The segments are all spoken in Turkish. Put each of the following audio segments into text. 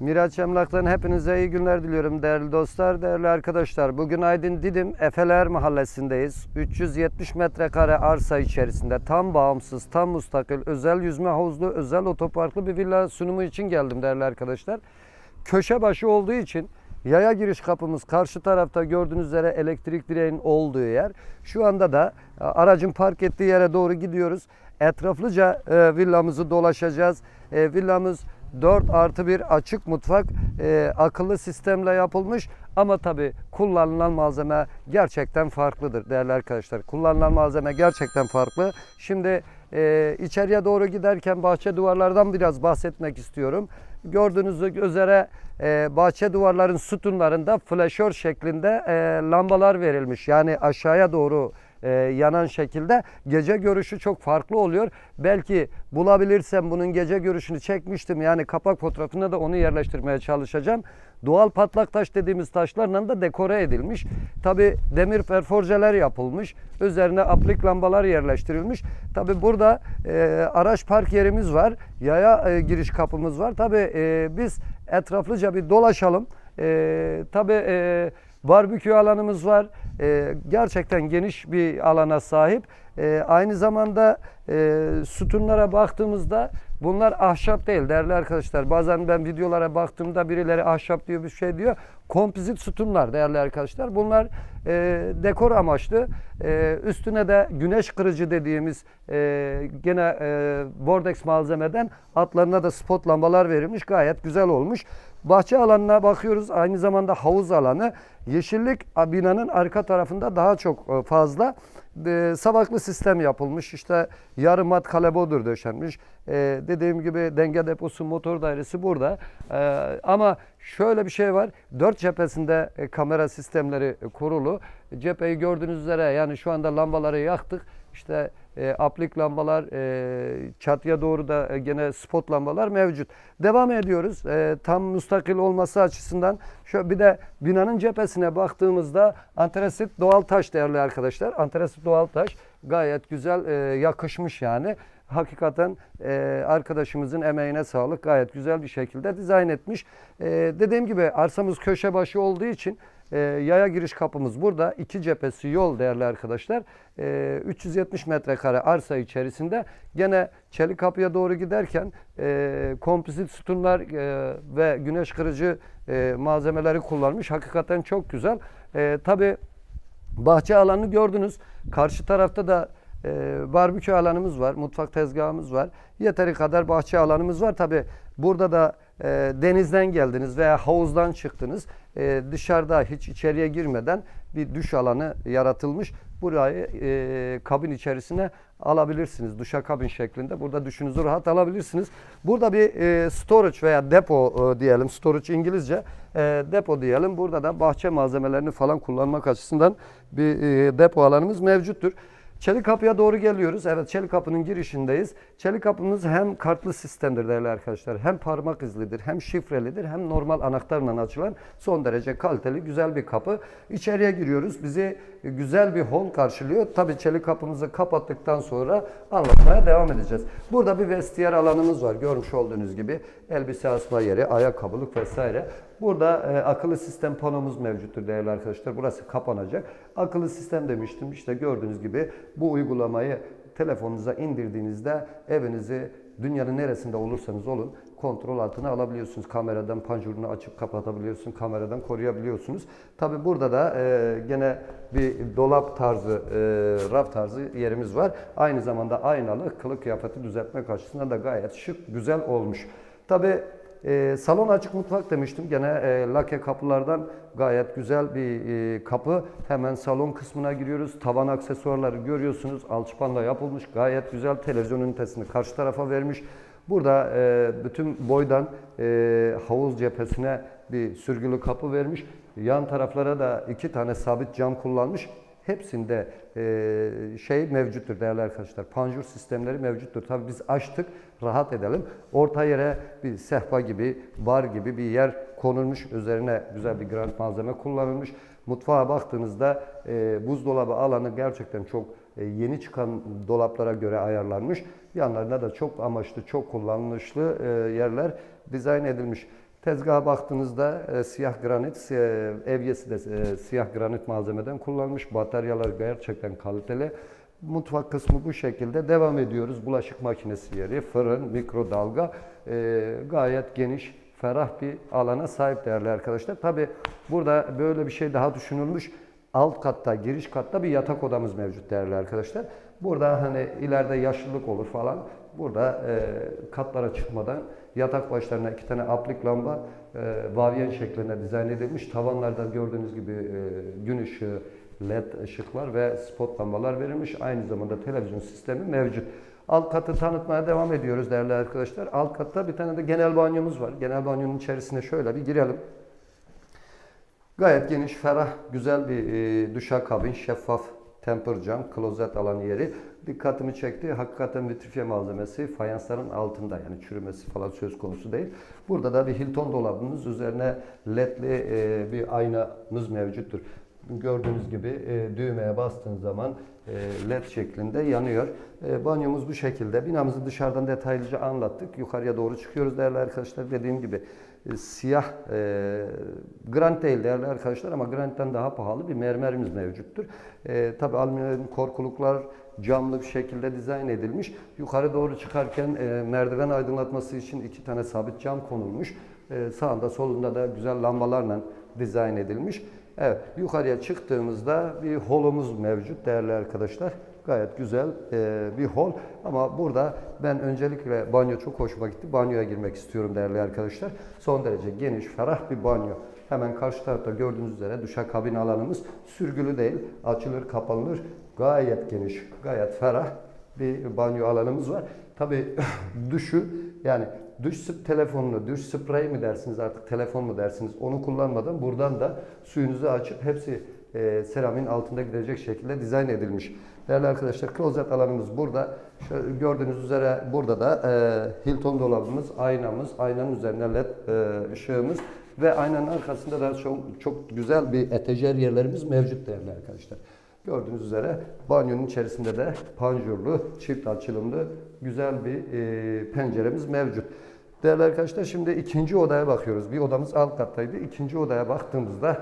Miraç Emlak'tan hepinize iyi günler diliyorum değerli dostlar, değerli arkadaşlar. Bugün Aydın Didim Efeler Mahallesi'ndeyiz. 370 metrekare arsa içerisinde tam bağımsız, tam mustakil, özel yüzme havuzlu, özel otoparklı bir villa sunumu için geldim değerli arkadaşlar. Köşe başı olduğu için yaya giriş kapımız karşı tarafta gördüğünüz üzere elektrik direğinin olduğu yer. Şu anda da e, aracın park ettiği yere doğru gidiyoruz. Etraflıca e, villamızı dolaşacağız. E, villamız 4 artı 1 açık mutfak e, akıllı sistemle yapılmış ama tabi kullanılan malzeme gerçekten farklıdır değerli arkadaşlar. Kullanılan malzeme gerçekten farklı. Şimdi e, içeriye doğru giderken bahçe duvarlardan biraz bahsetmek istiyorum. Gördüğünüz üzere e, bahçe duvarların sütunlarında flaşör şeklinde e, lambalar verilmiş. Yani aşağıya doğru e, yanan şekilde gece görüşü çok farklı oluyor. Belki bulabilirsem bunun gece görüşünü çekmiştim. Yani kapak fotoğrafına da onu yerleştirmeye çalışacağım. Doğal patlak taş dediğimiz taşlarla da dekore edilmiş. Tabi demir perforjeler yapılmış. Üzerine aplik lambalar yerleştirilmiş. Tabi burada e, araç park yerimiz var. Yaya e, giriş kapımız var. Tabi e, biz etraflıca bir dolaşalım. E, tabi e, Barbekü alanımız var. Ee, gerçekten geniş bir alana sahip. Ee, aynı zamanda e, sütunlara baktığımızda bunlar ahşap değil değerli arkadaşlar. Bazen ben videolara baktığımda birileri ahşap diyor bir şey diyor. Kompozit sütunlar değerli arkadaşlar. Bunlar e, dekor amaçlı. E, üstüne de güneş kırıcı dediğimiz e, gene e, bordex malzemeden altlarına da spot lambalar verilmiş. Gayet güzel olmuş. Bahçe alanına bakıyoruz. Aynı zamanda havuz alanı. Yeşillik binanın arka tarafında daha çok e, fazla. E, sabaklı sistem yapılmış. İşte yarım mat kalebodur döşenmiş. E, dediğim gibi denge deposu, motor dairesi burada. E, ama şöyle bir şey var. Dört cephesinde e, kamera sistemleri e, kurulu. Cepheyi gördüğünüz üzere yani şu anda lambaları yaktık. İşte e, aplik lambalar, e, çatıya doğru da e, gene spot lambalar mevcut. Devam ediyoruz. E, tam müstakil olması açısından şu bir de binanın cephesine baktığımızda antresit doğal taş değerli arkadaşlar. Antresit doğal taş gayet güzel e, yakışmış yani. Hakikaten e, arkadaşımızın emeğine sağlık. Gayet güzel bir şekilde dizayn etmiş. E, dediğim gibi arsamız köşe başı olduğu için e, yaya giriş kapımız burada. İki cephesi yol değerli arkadaşlar. E, 370 metrekare arsa içerisinde gene çelik kapıya doğru giderken e, kompozit sütunlar e, ve güneş kırıcı e, malzemeleri kullanmış. Hakikaten çok güzel. E, Tabii bahçe alanını gördünüz. Karşı tarafta da e, barbekü alanımız var, mutfak tezgahımız var. Yeteri kadar bahçe alanımız var. Tabi burada da e, denizden geldiniz veya havuzdan çıktınız. E, dışarıda hiç içeriye girmeden bir duş alanı yaratılmış. Burayı e, kabin içerisine alabilirsiniz. Duşa kabin şeklinde. Burada düşünüzü rahat alabilirsiniz. Burada bir e, storage veya depo e, diyelim. Storage İngilizce. E, depo diyelim. Burada da bahçe malzemelerini falan kullanmak açısından bir e, depo alanımız mevcuttur. Çelik kapıya doğru geliyoruz. Evet çelik kapının girişindeyiz. Çelik kapımız hem kartlı sistemdir değerli arkadaşlar. Hem parmak izlidir, hem şifrelidir, hem normal anahtarla açılan son derece kaliteli güzel bir kapı. İçeriye giriyoruz. Bizi güzel bir hol karşılıyor. Tabii çelik kapımızı kapattıktan sonra anlatmaya devam edeceğiz. Burada bir vestiyer alanımız var. Görmüş olduğunuz gibi elbise asma yeri, ayakkabılık vesaire. Burada e, akıllı sistem panomuz mevcuttur değerli arkadaşlar. Burası kapanacak. Akıllı sistem demiştim. İşte gördüğünüz gibi bu uygulamayı telefonunuza indirdiğinizde evinizi dünyanın neresinde olursanız olun kontrol altına alabiliyorsunuz. Kameradan panjurunu açıp kapatabiliyorsunuz. Kameradan koruyabiliyorsunuz. Tabi burada da e, gene bir dolap tarzı, e, raf tarzı yerimiz var. Aynı zamanda aynalı kılık kıyafeti düzeltmek açısından da gayet şık, güzel olmuş. Tabi e, salon açık mutfak demiştim. Gene e, lake kapılardan gayet güzel bir e, kapı. Hemen salon kısmına giriyoruz. Tavan aksesuarları görüyorsunuz. Alçıpanla yapılmış. Gayet güzel. Televizyon ünitesini karşı tarafa vermiş. Burada e, bütün boydan e, havuz cephesine bir sürgülü kapı vermiş. Yan taraflara da iki tane sabit cam kullanmış. Hepsinde e, şey mevcuttur değerli arkadaşlar. Panjur sistemleri mevcuttur. Tabii biz açtık, rahat edelim. Orta yere bir sehpa gibi, bar gibi bir yer konulmuş. Üzerine güzel bir granit malzeme kullanılmış. Mutfağa baktığınızda e, buzdolabı alanı gerçekten çok e, yeni çıkan dolaplara göre ayarlanmış. Yanlarında da çok amaçlı, çok kullanışlı e, yerler dizayn edilmiş. Tezgaha baktığınızda e, siyah granit, e, evyesi de e, siyah granit malzemeden kullanılmış. Bataryalar gerçekten kaliteli. Mutfak kısmı bu şekilde. Devam ediyoruz. Bulaşık makinesi yeri, fırın, mikrodalga e, gayet geniş, ferah bir alana sahip değerli arkadaşlar. Tabi burada böyle bir şey daha düşünülmüş. Alt katta, giriş katta bir yatak odamız mevcut değerli arkadaşlar. Burada hani ileride yaşlılık olur falan. Burada e, katlara çıkmadan yatak başlarına iki tane aplik lamba e, vavyen şeklinde dizayn edilmiş. Tavanlarda gördüğünüz gibi e, gün ışığı, led ışıklar ve spot lambalar verilmiş. Aynı zamanda televizyon sistemi mevcut. Alt katı tanıtmaya devam ediyoruz değerli arkadaşlar. Alt katta bir tane de genel banyomuz var. Genel banyonun içerisine şöyle bir girelim. Gayet geniş, ferah, güzel bir e, duşakabin, şeffaf temper cam, klozet alan yeri dikkatimi çekti. Hakikaten vitrifiye malzemesi fayansların altında yani çürümesi falan söz konusu değil. Burada da bir Hilton dolabımız üzerine ledli e, bir aynamız mevcuttur. Gördüğünüz gibi e, düğmeye bastığın zaman e, led şeklinde yanıyor. E, banyomuz bu şekilde. Binamızı dışarıdan detaylıca anlattık. Yukarıya doğru çıkıyoruz değerli arkadaşlar. Dediğim gibi e, siyah e, granit değil değerli arkadaşlar ama granitten daha pahalı bir mermerimiz mevcuttur. E, Tabi alüminyum korkuluklar camlı bir şekilde dizayn edilmiş. Yukarı doğru çıkarken e, merdiven aydınlatması için iki tane sabit cam konulmuş. E, sağında solunda da güzel lambalarla dizayn edilmiş. Evet, yukarıya çıktığımızda bir holumuz mevcut değerli arkadaşlar. Gayet güzel e, bir hol ama burada ben öncelikle banyo çok hoşuma gitti. Banyoya girmek istiyorum değerli arkadaşlar. Son derece geniş, ferah bir banyo. Hemen karşı tarafta gördüğünüz üzere duşakabin alanımız sürgülü değil, açılır, kapanır. Gayet geniş, gayet ferah bir banyo alanımız var. Tabii duşu yani duş telefonunu, duş sprey mi dersiniz artık telefon mu dersiniz onu kullanmadan buradan da suyunuzu açıp hepsi e, seramin altında gidecek şekilde dizayn edilmiş. Değerli arkadaşlar klozet alanımız burada. Şöyle gördüğünüz üzere burada da e, Hilton dolabımız, aynamız, aynanın üzerine led e, ışığımız ve aynanın arkasında da çok, çok güzel bir etejer yerlerimiz mevcut değerli arkadaşlar. Gördüğünüz üzere banyonun içerisinde de panjurlu, çift açılımlı güzel bir e, penceremiz mevcut. Değerli arkadaşlar şimdi ikinci odaya bakıyoruz. Bir odamız alt kattaydı. İkinci odaya baktığımızda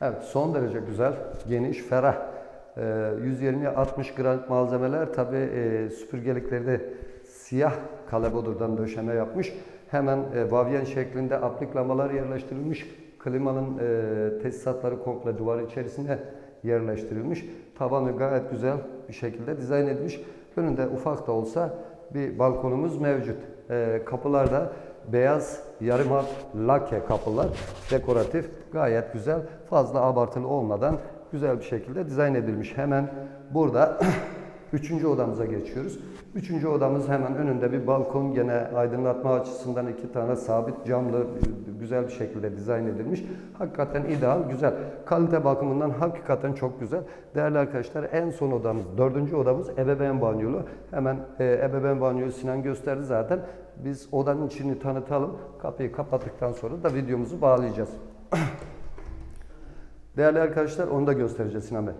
evet son derece güzel, geniş, ferah. E, 120-60 granit malzemeler tabi e, süpürgelikleri de siyah kalebodurdan döşeme yapmış. Hemen e, vavyen şeklinde apliklamalar yerleştirilmiş. Klimanın e, tesisatları komple duvar içerisine yerleştirilmiş. Tavanı gayet güzel bir şekilde dizayn edilmiş. Önünde ufak da olsa bir balkonumuz mevcut. E, kapılarda beyaz yarım hat lake kapılar dekoratif gayet güzel fazla abartılı olmadan güzel bir şekilde dizayn edilmiş. Hemen burada Üçüncü odamıza geçiyoruz. Üçüncü odamız hemen önünde bir balkon gene aydınlatma açısından iki tane sabit camlı güzel bir şekilde dizayn edilmiş. Hakikaten ideal, güzel. Kalite bakımından hakikaten çok güzel. Değerli arkadaşlar en son odamız, dördüncü odamız ebeveyn banyolu. Hemen e, ebeveyn banyoyu Sinan gösterdi zaten. Biz odanın içini tanıtalım. Kapıyı kapattıktan sonra da videomuzu bağlayacağız. Değerli arkadaşlar onu da göstereceğiz Sinan Bey.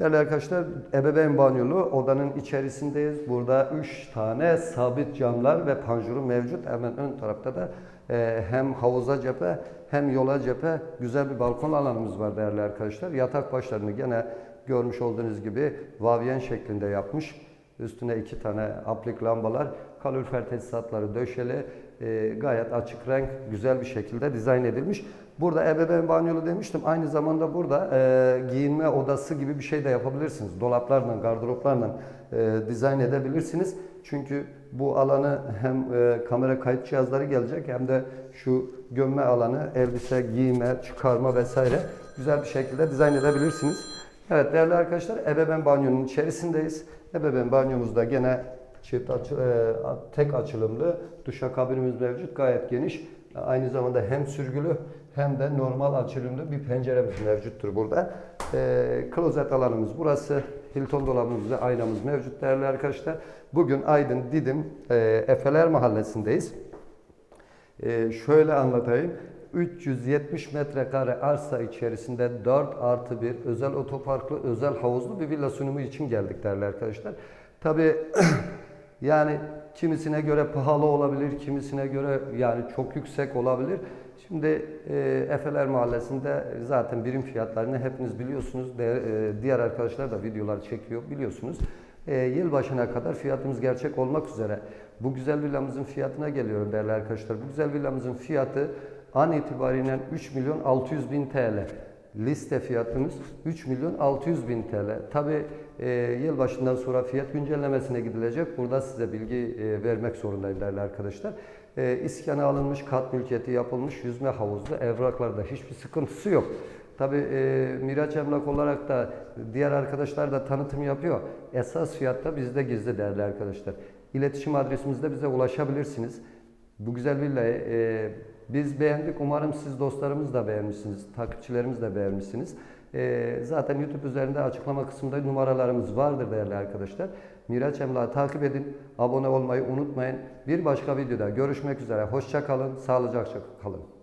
Değerli arkadaşlar ebeveyn banyolu odanın içerisindeyiz. Burada 3 tane sabit camlar ve panjuru mevcut. Hemen ön tarafta da e, hem havuza cephe hem yola cephe güzel bir balkon alanımız var değerli arkadaşlar. Yatak başlarını gene görmüş olduğunuz gibi vavyen şeklinde yapmış. Üstüne iki tane aplik lambalar, kalorifer tesisatları döşeli, e, gayet açık renk, güzel bir şekilde dizayn edilmiş. Burada ebeveyn banyolu demiştim. Aynı zamanda burada e, giyinme odası gibi bir şey de yapabilirsiniz. Dolaplarla, gardıroplarla e, dizayn edebilirsiniz. Çünkü bu alanı hem e, kamera kayıt cihazları gelecek hem de şu gömme alanı elbise, giyme, çıkarma vesaire güzel bir şekilde dizayn edebilirsiniz. Evet değerli arkadaşlar ebeveyn banyonun içerisindeyiz. Ebeveyn banyomuzda gene çift açı, e, tek açılımlı duşakabinimiz mevcut gayet geniş. Aynı zamanda hem sürgülü hem de normal açılımlı bir penceremiz mevcuttur burada. E, klozet alanımız burası. Hilton dolabımız ve aynamız mevcut değerli arkadaşlar. Bugün Aydın Didim e, Efeler Mahallesi'ndeyiz. Ee, şöyle anlatayım. 370 metrekare arsa içerisinde 4 artı 1 özel otoparklı, özel havuzlu bir villa sunumu için geldik değerli arkadaşlar. Tabii yani kimisine göre pahalı olabilir, kimisine göre yani çok yüksek olabilir. Şimdi e, Efeler Mahallesi'nde zaten birim fiyatlarını hepiniz biliyorsunuz. De, e, diğer arkadaşlar da videolar çekiyor biliyorsunuz. E, yılbaşına kadar fiyatımız gerçek olmak üzere. Bu güzel villamızın fiyatına geliyorum değerli arkadaşlar. Bu güzel villamızın fiyatı an itibariyle 3 milyon 600 bin TL. Liste fiyatımız 3 milyon 600 bin TL. Tabi e, yılbaşından sonra fiyat güncellemesine gidilecek. Burada size bilgi e, vermek zorundayım değerli arkadaşlar. E, iskana alınmış, kat mülkiyeti yapılmış, yüzme havuzlu evraklarda hiçbir sıkıntısı yok. Tabi e, Miraç Emlak olarak da diğer arkadaşlar da tanıtım yapıyor. Esas fiyatta bizde gizli değerli arkadaşlar. İletişim adresimizde bize ulaşabilirsiniz. Bu güzel villayı e, biz beğendik. Umarım siz dostlarımız da beğenmişsiniz. Takipçilerimiz de beğenmişsiniz. E, zaten YouTube üzerinde açıklama kısmında numaralarımız vardır değerli arkadaşlar. Miraç Emlak'ı takip edin. Abone olmayı unutmayın. Bir başka videoda görüşmek üzere. Hoşça kalın. Sağlıcakla kalın.